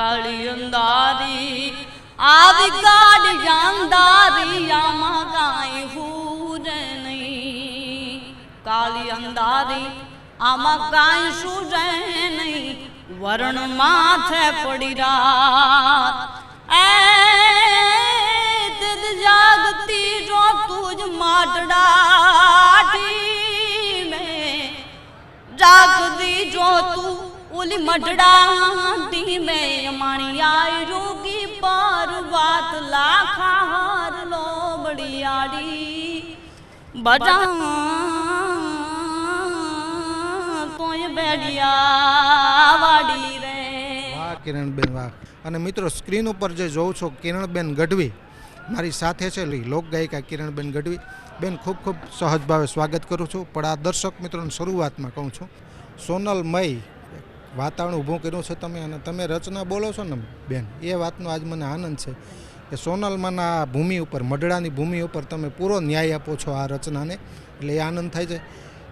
કાળી અંધારી આવી કાળ અંધારી આમાં કાંઈ હુરે નહીં કાળી અંધારી આમાં કાંઈ સુરે નહીં વરણ માથે પડી રાત એ દિદ જાગતી જો તુજ માટડાટી મેં જાગદી જો તું ઓલી મઢડાટી વાહ, કિરણબેન, વાહ. અને મિત્રો, સ્ક્રીન ઉપર જે જોઉં છો, કિરણબેન ગઢવી, મારી સાથે છે લોકગાયિકા કિરણબેન ગઢવી. બેન, ખૂબ ખૂબ સહજ ભાવે સ્વાગત કરું છું. પણ આ દર્શક મિત્રોની શરૂઆતમાં કહું છું, સોનલમય વાતાવરણ ઊભું કર્યું છે તમે અને તમે રચના બોલો છો ને, બેન, એ વાતનો આજ મને આનંદ છે. કે સોનલમાંના ભૂમિ ઉપર, મઢડાની ભૂમિ ઉપર તમે પૂરો ન્યાય આપો છો આ રચનાને. એટલે એ આનંદ થાય છે.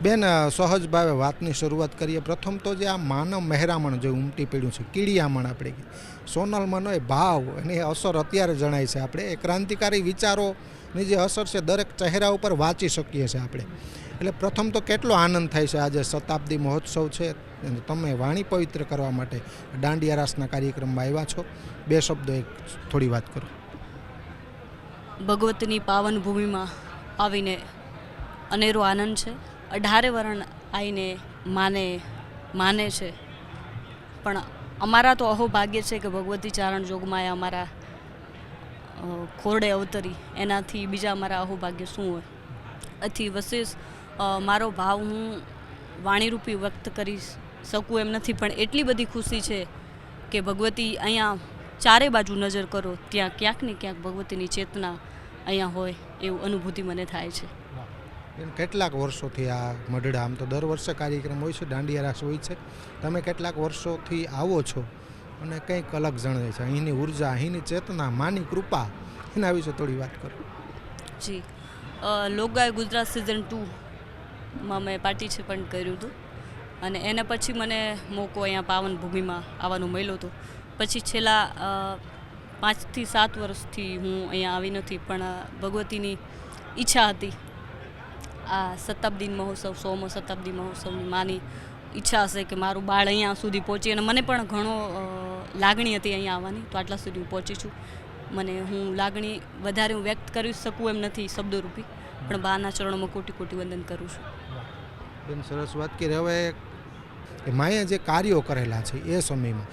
બેન સહજ ભાવે વાતની શરૂઆત કરીએ. પ્રથમ તો જે આ માનવ મહેરામણ જે ઉમટી પડ્યું છે, કીડિયામણ આપણે સોનલમાનો એ ભાવ અને એ અસર અત્યારે જણાય છે આપણે. એ ક્રાંતિકારી વિચારોની જે અસર છે, દરેક ચહેરા ઉપર વાંચી શકીએ છીએ આપણે. એટલે પ્રથમ તો કેટલો આનંદ થાય છે, આજે શતાબ્દી મહોત્સવ છે તમે વાણી પવિત્ર કરવા માટે દાંડિયા રાસના કાર્યક્રમમાં આવ્યા છો. બે શબ્દો એક થોડી વાત કરો. ભગવતીની પાવન ભૂમિમાં આવીને અનેરો આનંદ છે. અઢારે વરણ આવીને માને માને છે. પણ અમારા તો અહોભાગ્ય છે કે ભગવતી ચારણ જોગમાં અમારા ખોરડે અવતરી. એનાથી બીજા અમારા અહોભાગ્ય શું હોય? અથી વશેષ મારો ભાવ હું વાણીરૂપી વ્યક્ત કરી શકું એમ નથી, પણ એટલી બધી ખુશી છે કે ભગવતી અહીંયા ચારે બાજુ નજર કરો ત્યાં ક્યાંક ને ક્યાંક ભગવતીની ચેતના અહીંયા હોય એવું અનુભૂતિ મને થાય છે. બેન કેટલાક વર્ષોથી આ મઢડા આમ તો દર વર્ષે કાર્યક્રમ હોય છે દાંડિયા રાસ હોય છે. તમે કેટલાક વર્ષોથી આવો છો અને કંઈક અલગ જણાય છે. અહીંની ઊર્જા અહીંની ચેતના માની કૃપા એના વિશે થોડી વાત કરો. જી. લોકગાય ગુજરાત સિઝન ટુમાં મેં પાર્ટિસિપન્ટ કર્યું હતું અને એના પછી મને મોકો અહીંયા પાવન ભૂમિમાં આવવાનું મળ્યો હતો. પછી છેલ્લા પાંચથી સાત વર્ષથી હું અહીંયા આવી નથી, પણ ભગવતીની ઈચ્છા હતી. આ શતાબ્દી મહોત્સવ, સોમો શતાબ્દી મહોત્સવની માની ઈચ્છા હશે કે મારું બાળ અહીંયા સુધી પહોંચી અને મને પણ ઘણો લાગણી હતી અહીંયા આવવાની, તો આટલા સુધી હું પહોંચી છું. મને હું લાગણી વધારે હું વ્યક્ત કરી શકું એમ નથી શબ્દરૂપી, પણ બાના ચરણોમાં કોટી કોટી વંદન કરું છું. બેન, સરસ વાત કે હવે માએ જે કાર્યો કરેલા છે એ સમયમાં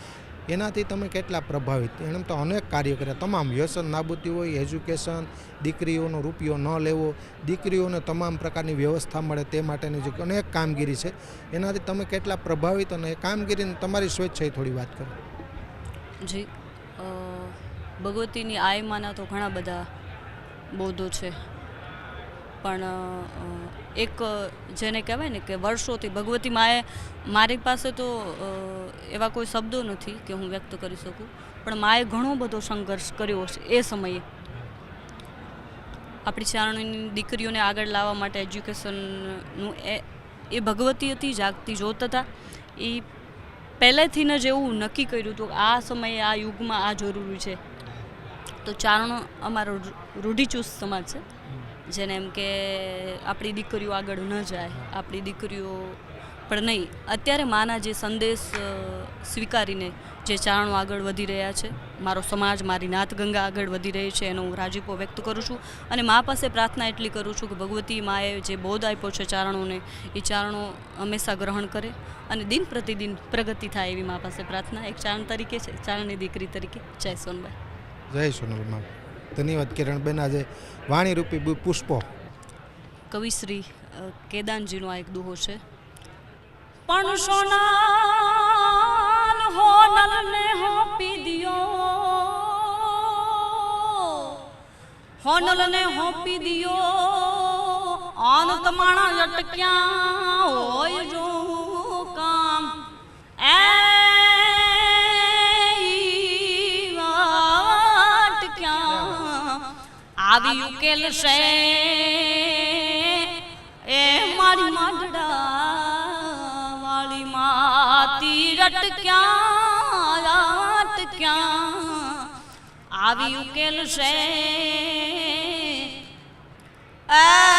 એનાથી તમે કેટલા પ્રભાવિત? એણે તો અનેક કાર્યો કર્યા. તમામ વ્યસન નાબૂદી હોય એજ્યુકેશન દીકરીઓનો રૂપિયો ન લેવો, દીકરીઓને તમામ પ્રકારની વ્યવસ્થા મળે તે માટેની જે અનેક કામગીરી છે, એનાથી તમે કેટલા પ્રભાવિત અને એ કામગીરીની તમારી સ્વેચ્છાએ થોડી વાત કરો. જી. ભગવતીની આયમાંના તો ઘણા બધા બૌદ્ધો છે. પણ એક જેને કહેવાય ને કે વર્ષોથી ભગવતી માએ મારી પાસે તો એવા કોઈ શબ્દો નથી કે હું વ્યક્ત કરી શકું. પણ માએ ઘણો બધો સંઘર્ષ કર્યો છે એ સમયે. આપણી ચારણીની દીકરીઓને આગળ લાવવા માટે એજ્યુકેશનનું એ એ ભગવતી હતી, જાગતી, જોત હતા. એ પહેલેથી જ એવું નક્કી કર્યું હતું આ સમયે, આ યુગમાં આ જરૂરી છે. તો ચારણો અમારો રૂઢિચુસ્ત સમાજ છે. જેને એમ કે આપણી દીકરીઓ આગળ ન જાય, આપણી દીકરીઓ પણ નહીં. અત્યારે માના જે સંદેશ સ્વીકારીને જે ચારણો આગળ વધી રહ્યા છે, મારો સમાજ, મારી નાથગંગા આગળ વધી રહી છે, એનો હું રાજીપો વ્યક્ત કરું છું. અને મા પાસે પ્રાર્થના એટલી કરું છું કે ભગવતી માએ જે બોધ આપ્યો છે ચારણોને, એ ચારણો હંમેશા ગ્રહણ કરે અને દિન પ્રતિદિન પ્રગતિ થાય એવી મા પાસે પ્રાર્થના. એક ચારણ તરીકે છે, ચારણની દીકરી તરીકે. જય સોનભાઈ જય સોનલમાં ધન્યવાદ કિરણબેન આજે વાણીરૂપી પુષ્પો. કવિશ્રી કેદાનજીનો આ એક દુહો છે. પણ સોનાલ હોનલને હોપી દિયો હોનલને હોપી દિયો આન તમાણા અટક્યા હોય જો. આવી ઉકેલશે એ મારી માંડડા વાળી માતી રટ ક્યાં રાત ક્યાં? આવી ઉકેલશે આ